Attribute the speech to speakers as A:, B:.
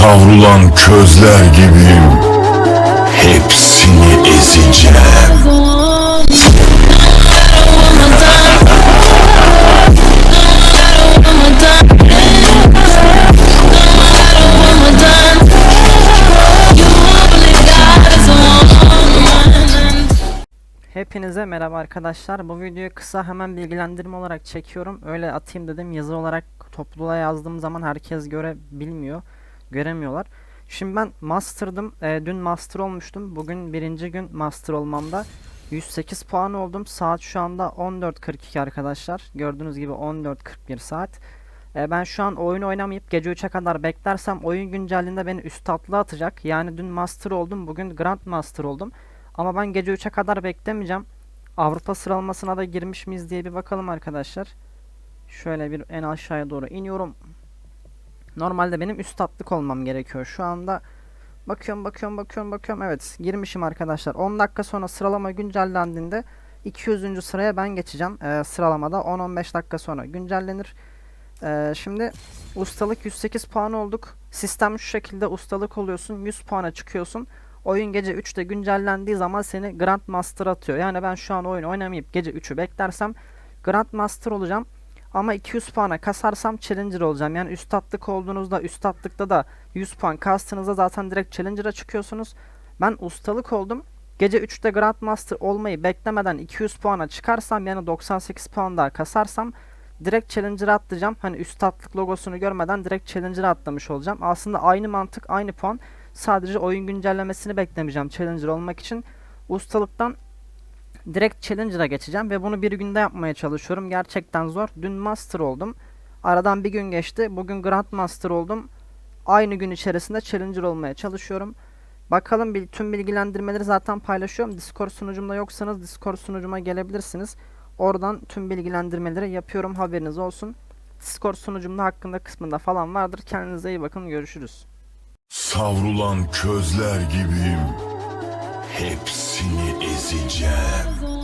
A: Savrulan közler gibiyim Hepsini ezeceğim
B: Hepinize merhaba arkadaşlar. Bu videoyu kısa hemen bilgilendirme olarak çekiyorum. Öyle atayım dedim. Yazı olarak topluluğa yazdığım zaman herkes görebilmiyor. Göremiyorlar. Şimdi ben master'dım. Ee, dün master olmuştum. Bugün birinci gün master olmamda. 108 puan oldum. Saat şu anda 14.42 arkadaşlar. Gördüğünüz gibi 14.41 saat. Ee, ben şu an oyun oynamayıp gece 3'e kadar beklersem oyun güncelliğinde beni üst tatlı atacak. Yani dün master oldum. Bugün grand master oldum. Ama ben gece 3'e kadar beklemeyeceğim. Avrupa sıralamasına da girmiş miyiz diye bir bakalım arkadaşlar. Şöyle bir en aşağıya doğru iniyorum. Normalde benim üst atlık olmam gerekiyor. Şu anda bakıyorum bakıyorum bakıyorum bakıyorum. Evet girmişim arkadaşlar. 10 dakika sonra sıralama güncellendiğinde 200. sıraya ben geçeceğim. Ee, sıralamada 10-15 dakika sonra güncellenir. Ee, şimdi ustalık 108 puan olduk. Sistem şu şekilde ustalık oluyorsun. 100 puana çıkıyorsun. Oyun gece 3'te güncellendiği zaman seni Grand Master atıyor. Yani ben şu an oyun oynamayıp gece 3'ü beklersem Grand Master olacağım. Ama 200 puana kasarsam Challenger olacağım. Yani üst atlık olduğunuzda üst atlıkta da 100 puan kastığınızda zaten direkt Challenger'a çıkıyorsunuz. Ben ustalık oldum. Gece 3'te Grand Master olmayı beklemeden 200 puana çıkarsam yani 98 puan daha kasarsam direkt Challenger'a atlayacağım. Hani üst atlık logosunu görmeden direkt Challenger'a atlamış olacağım. Aslında aynı mantık aynı puan. Sadece oyun güncellemesini beklemeyeceğim Challenger olmak için. Ustalıktan direkt Challenger'a geçeceğim ve bunu bir günde yapmaya çalışıyorum. Gerçekten zor. Dün Master oldum. Aradan bir gün geçti. Bugün Grand Master oldum. Aynı gün içerisinde Challenger olmaya çalışıyorum. Bakalım bil- tüm bilgilendirmeleri zaten paylaşıyorum. Discord sunucumda yoksanız Discord sunucuma gelebilirsiniz. Oradan tüm bilgilendirmeleri yapıyorum. Haberiniz olsun. Discord sunucumda hakkında kısmında falan vardır. Kendinize iyi bakın. Görüşürüz.
A: Savrulan közler gibiyim Hepsini ezeceğim